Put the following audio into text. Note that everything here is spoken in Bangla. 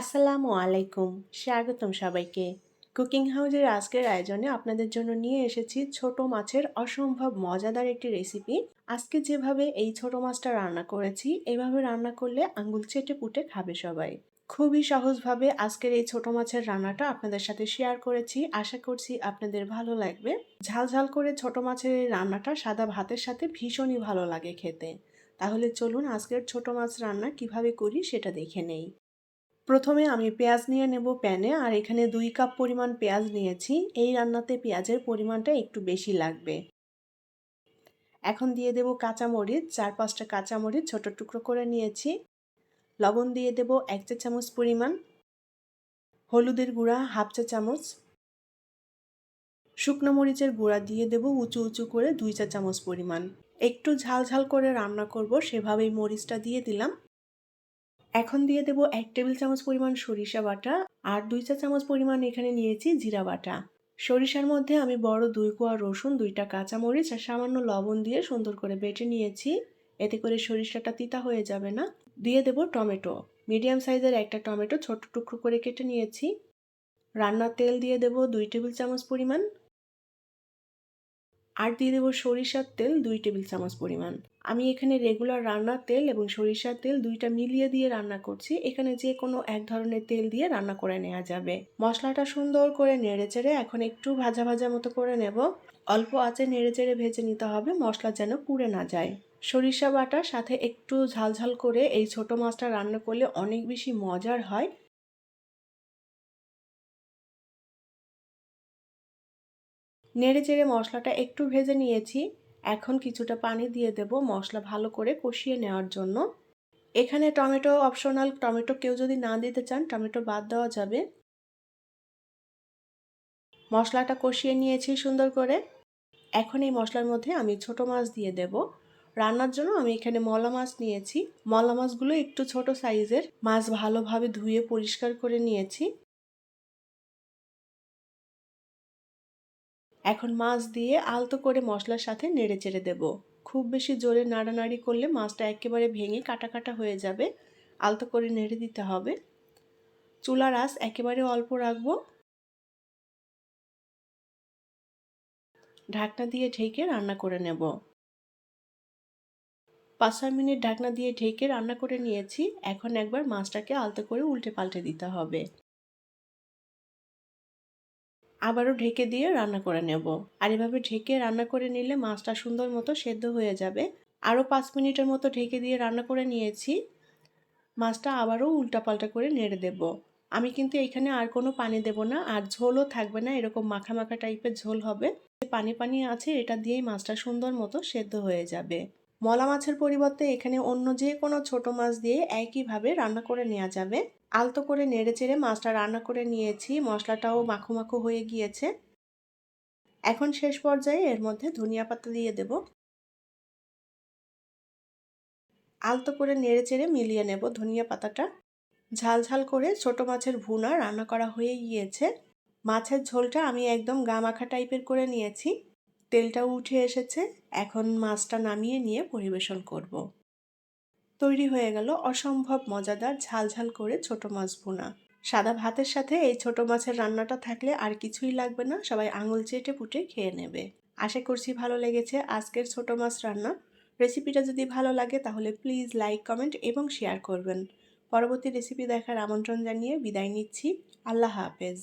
আসসালামু আলাইকুম, স্বাগতম সবাইকে। কুকিং হাউজের আজকের আয়োজনে আপনাদের জন্য নিয়ে এসেছি ছোট মাছের অসম্ভব মজাদার একটি রেসিপি। আজকে যেভাবে এই ছোট মাছটা রান্না করেছি, এভাবে রান্না করলে আঙ্গুল চেটে পুটে খাবে সবাই। খুবই সহজভাবে আজকের এই ছোট মাছের রান্নাটা আপনাদের সাথে শেয়ার করেছি। আশা করছি আপনাদের ভালো লাগবে। ঝাল ঝাল করে ছোট মাছের এই রান্নাটা সাদা ভাতের সাথে ভীষণই ভালো লাগে খেতে। তাহলে চলুন আজকের ছোট মাছ রান্না কীভাবে করি সেটা দেখে নেই। প্রথমে আমি পেঁয়াজ নিয়ে নেব প্যানে, আর এখানে দুই কাপ পরিমাণ পেঁয়াজ নিয়েছি। এই রান্নাতে পেঁয়াজের পরিমাণটা একটু বেশি লাগবে। এখন দিয়ে দেব কাঁচামরিচ, চার পাঁচটা কাঁচামরিচ ছোট টুকরো করে নিয়েছি। লবণ দিয়ে দেব এক চা চামচ পরিমাণ। হলুদের গুঁড়া হাফ চা চামচ। শুকনো মরিচের গুঁড়া দিয়ে দেব উঁচু উঁচু করে দুই চা চামচ পরিমাণ। একটু ঝাল ঝাল করে রান্না করব, সেভাবেই মরিচটা দিয়ে দিলাম। এখন দিয়ে দেব এক টেবিল চামচ পরিমাণ সরিষা বাটা আর দুই চা চামচ পরিমাণ এখানে নিয়েছি জিরা বাটা। সরিষার মধ্যে আমি বড় দুই কোয়া রসুন, দুইটা কাঁচামরিচ আর সামান্য লবণ দিয়ে সুন্দর করে বেটে নিয়েছি। এতে করে সরিষাটা তিতা হয়ে যাবে না। দিয়ে দেব টমেটো। মিডিয়াম সাইজের একটা টমেটো ছোট টুকরো করে কেটে নিয়েছি। রান্নার তেল দিয়ে দেব দুই টেবিল চামচ পরিমাণ আর দিয়ে দেবো সরিষার তেল দুই টেবিল চামচ পরিমাণ। আমি এখানে রেগুলার রান্নার তেল এবং সরিষার তেল দুইটা মিলিয়ে দিয়ে রান্না করছি। এখানে যে কোনো এক ধরনের তেল দিয়ে রান্না করে নেওয়া যাবে। মশলাটা সুন্দর করে নেড়ে চেড়ে এখন একটু ভাজা ভাজা মতো করে নেব। অল্প আঁচে নেড়ে চেড়ে ভেজে নিতে হবে, মশলা যেন পুড়ে না যায়। সরিষা বাটার সাথে একটু ঝালঝাল করে এই ছোট মাছটা রান্না করলে অনেক বেশি মজার হয়। নেড়ে চেড়ে মশলাটা একটু ভেজে নিয়েছি। এখন কিছুটা পানি দিয়ে দেব মশলা ভালো করে কষিয়ে নেওয়ার জন্য। এখানে টমেটো অপশনাল, টমেটো কেউ যদি না দিতে চান, টমেটো বাদ দেওয়া যাবে। মশলাটা কষিয়ে নিয়েছি সুন্দর করে। এখন এই মশলার মধ্যে আমি ছোট মাছ দিয়ে দেব। রান্নার জন্য আমি এখানে মলা মাছ নিয়েছি। মলা মাছগুলো একটু ছোট সাইজের। মাছ ভালোভাবে ধুয়ে পরিষ্কার করে নিয়েছি। এখন মাছ দিয়ে আলতো করে মশলার সাথে নেড়ে চেড়ে দেব। খুব বেশি জোরে নাড়ানাড়ি করলে মাছটা একেবারে ভেঙে কাটা কাটা হয়ে যাবে। আলতো করে নেড়ে দিতে হবে। চুলার আঁচ একেবারে অল্প রাখব। ঢাকনা দিয়ে ঢেকে রান্না করে নেব। পাঁচ ছয় মিনিট ঢাকনা দিয়ে ঢেকে রান্না করে নিয়েছি। এখন একবার মাছটাকে আলতো করে উল্টে পাল্টে দিতে হবে। আবারও ঢেকে দিয়ে রান্না করে নেব। আর এভাবে ঢেকে রান্না করে নিলে মাছটা সুন্দর মতো সেদ্ধ হয়ে যাবে। আরও পাঁচ মিনিটের মতো ঢেকে দিয়ে রান্না করে নিয়েছি। মাছটা আবারও উল্টাপাল্টা করে নেড়ে দেব। আমি কিন্তু এখানে আর কোনো পানি দেব না, আর ঝোলও থাকবে না, এরকম মাখা মাখা টাইপের ঝোল হবে। পানি পানি আছে, এটা দিয়েই মাছটা সুন্দর মতো সেদ্ধ হয়ে যাবে। মলা মাছের পরিবর্তে এখানে অন্য যে কোনো ছোট মাছ দিয়ে একইভাবে রান্না করে নেওয়া যাবে। আলতো করে নেড়ে চেড়ে মাছটা রান্না করে নিয়েছি। মশলাটাও মাখো মাখো হয়ে গিয়েছে। এখন শেষ পর্যায়ে এর মধ্যে ধনিয়া পাতা দিয়ে দেব। আলতো করে নেড়ে চেড়ে মিলিয়ে নেব ধনিয়া পাতাটা। ঝাল ঝাল করে ছোট মাছের ভুনা রান্না করা হয়ে গিয়েছে। মাছের ঝোলটা আমি একদম গা মাখা টাইপের করে নিয়েছি। তেলটাও উঠে এসেছে। এখন মাছটা নামিয়ে নিয়ে পরিবেশন করব। তৈরি হয়ে গেল অসম্ভব মজাদার ঝাল ঝাল করে ছোট মাছ ভুনা। সাদা ভাতের সাথে এই ছোট মাছের রান্নাটা থাকলে আর কিছুই লাগবে না, সবাই আঙুল চেটে পুটে খেয়ে নেবে। আশা করছি ভালো লেগেছে আজকের ছোট মাছ রান্না। রেসিপিটা যদি ভালো লাগে তাহলে প্লিজ লাইক, কমেন্ট এবং শেয়ার করবেন। পরবর্তী রেসিপি দেখার আমন্ত্রণ জানিয়ে বিদায় নিচ্ছি। আল্লাহ হাফেজ।